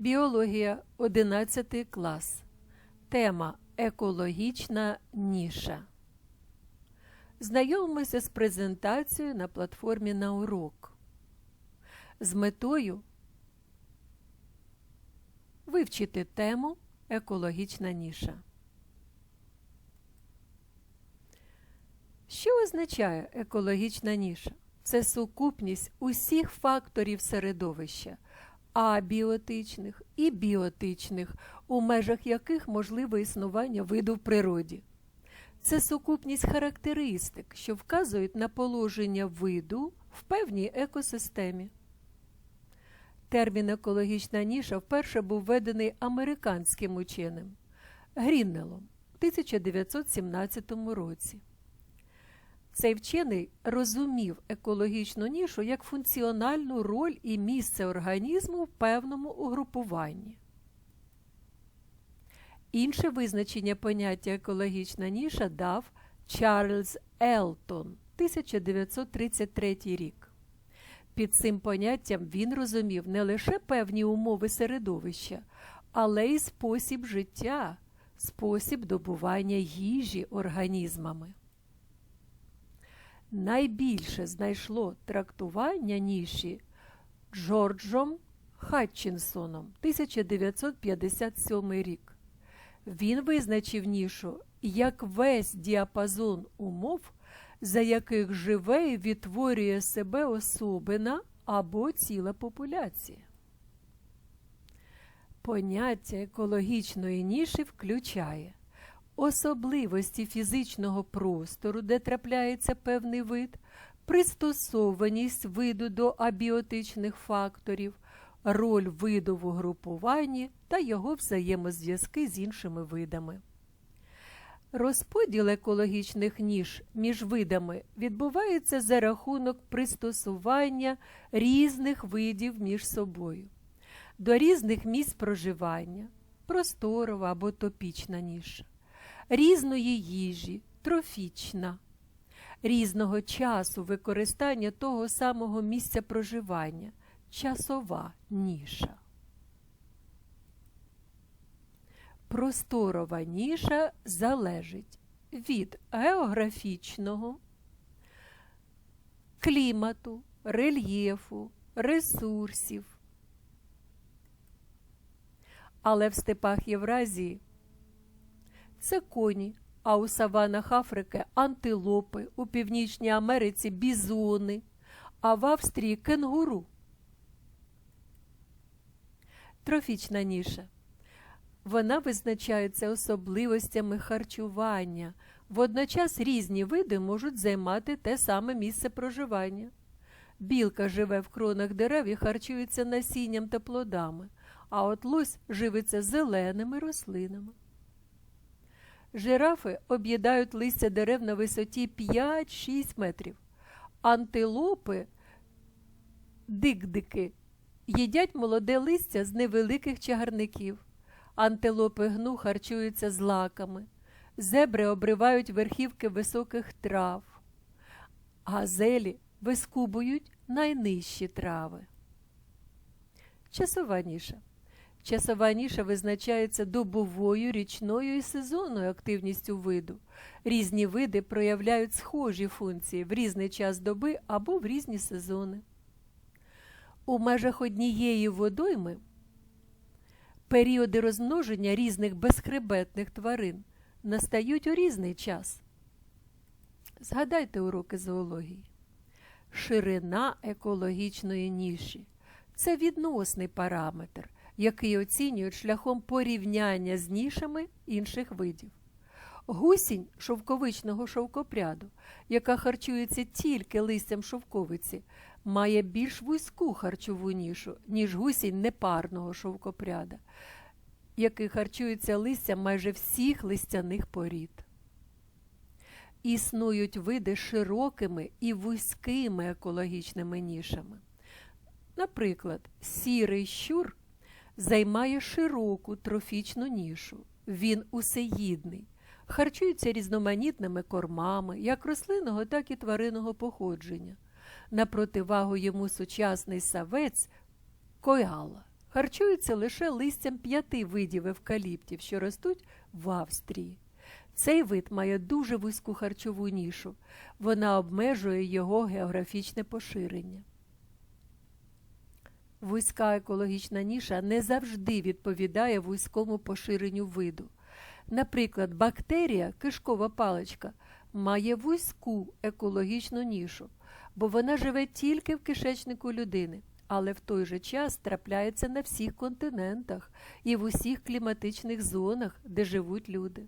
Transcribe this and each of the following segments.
Біологія 11 клас. Тема Екологічна ніша. Знайомимося з презентацією на платформі на урок. З метою вивчити тему Екологічна ніша. Що означає екологічна ніша? Це сукупність усіх факторів середовища абіотичних і біотичних, у межах яких можливе існування виду в природі. Це сукупність характеристик, що вказують на положення виду в певній екосистемі. Термін екологічна ніша вперше був введений американським ученим Гріннелом у 1917 році. Цей вчений розумів екологічну нішу як функціональну роль і місце організму в певному угрупуванні. Інше визначення поняття екологічна ніша дав Чарльз Елтон 1933 рік. Під цим поняттям він розумів не лише певні умови середовища, але й спосіб життя, спосіб добування їжі організмами найбільше знайшло трактування ніші Джорджом Хатчинсоном 1957 рік. Він визначив нішу як весь діапазон умов, за яких живе і відтворює себе особина або ціла популяція. Поняття екологічної ніші включає особливості фізичного простору, де трапляється певний вид, пристосованість виду до абіотичних факторів, роль виду в угрупуванні та його взаємозв'язки з іншими видами. Розподіл екологічних ніж між видами відбувається за рахунок пристосування різних видів між собою, до різних місць проживання, просторова або топічна ніша різної їжі, трофічна, різного часу використання того самого місця проживання, часова ніша. Просторова ніша залежить від географічного, клімату, рельєфу, ресурсів. Але в степах Євразії це коні, а у саванах Африки антилопи, у Північній Америці бізони, а в Австрії кенгуру. Трофічна ніша. Вона визначається особливостями харчування. Водночас різні види можуть займати те саме місце проживання. Білка живе в кронах дерев і харчується насінням та плодами, а от лось живиться зеленими рослинами. Жирафи об'їдають листя дерев на висоті 5-6 метрів. Антилопи, дик-дики, їдять молоде листя з невеликих чагарників. Антилопи гну харчуються злаками. Зебри обривають верхівки високих трав. Газелі вискубують найнижчі трави. Часова ніша. Часова ніша визначається добовою, річною і сезонною активністю виду. Різні види проявляють схожі функції в різний час доби або в різні сезони. У межах однієї водойми періоди розмноження різних безхребетних тварин настають у різний час. Згадайте уроки зоології. Ширина екологічної ніші це відносний параметр який оцінюють шляхом порівняння з нішами інших видів. Гусінь шовковичного шовкопряду, яка харчується тільки листям шовковиці, має більш вузьку харчову нішу, ніж гусінь непарного шовкопряда, який харчується листям майже всіх листяних порід. Існують види широкими і вузькими екологічними нішами. Наприклад, сірий щур займає широку трофічну нішу. Він усеїдний, харчується різноманітними кормами, як рослинного, так і тваринного походження. На противагу йому сучасний савець кояла харчуються лише листям п'яти видів евкаліптів, що ростуть в Австрії. Цей вид має дуже вузьку харчову нішу. Вона обмежує його географічне поширення. Вузька екологічна ніша не завжди відповідає вузькому поширенню виду. Наприклад, бактерія, кишкова паличка, має вузьку екологічну нішу, бо вона живе тільки в кишечнику людини, але в той же час трапляється на всіх континентах і в усіх кліматичних зонах, де живуть люди.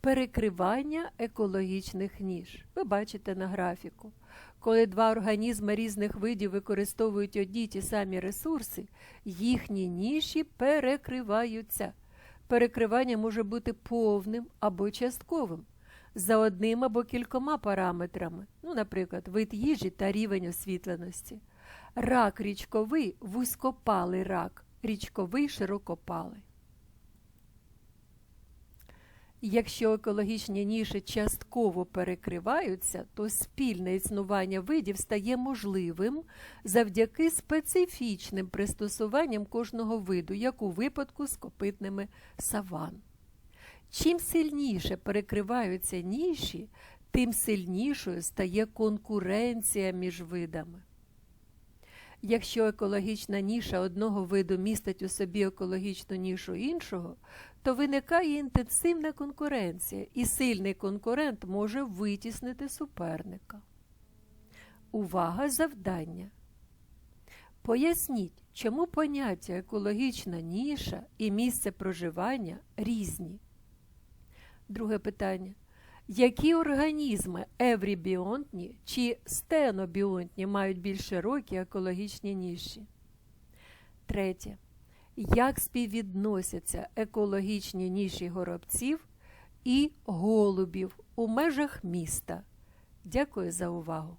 Перекривання екологічних ніж. Ви бачите на графіку. Коли два організми різних видів використовують одні ті самі ресурси, їхні ніші перекриваються. Перекривання може бути повним або частковим, за одним або кількома параметрами, ну, наприклад, вид їжі та рівень освітленості. Рак річковий вузькопалий рак, річковий широкопалий. Якщо екологічні ніші частково перекриваються, то спільне існування видів стає можливим завдяки специфічним пристосуванням кожного виду, як у випадку з копитними саван. Чим сильніше перекриваються ніші, тим сильнішою стає конкуренція між видами. Якщо екологічна ніша одного виду містить у собі екологічну нішу іншого, то виникає інтенсивна конкуренція, і сильний конкурент може витіснити суперника. Увага завдання. Поясніть, чому поняття екологічна ніша і місце проживання різні. Друге питання. Які організми еврібіонтні чи стенобіонтні мають більш широкі екологічні ніші? Третє. Як співвідносяться екологічні ніші горобців і голубів у межах міста? Дякую за увагу!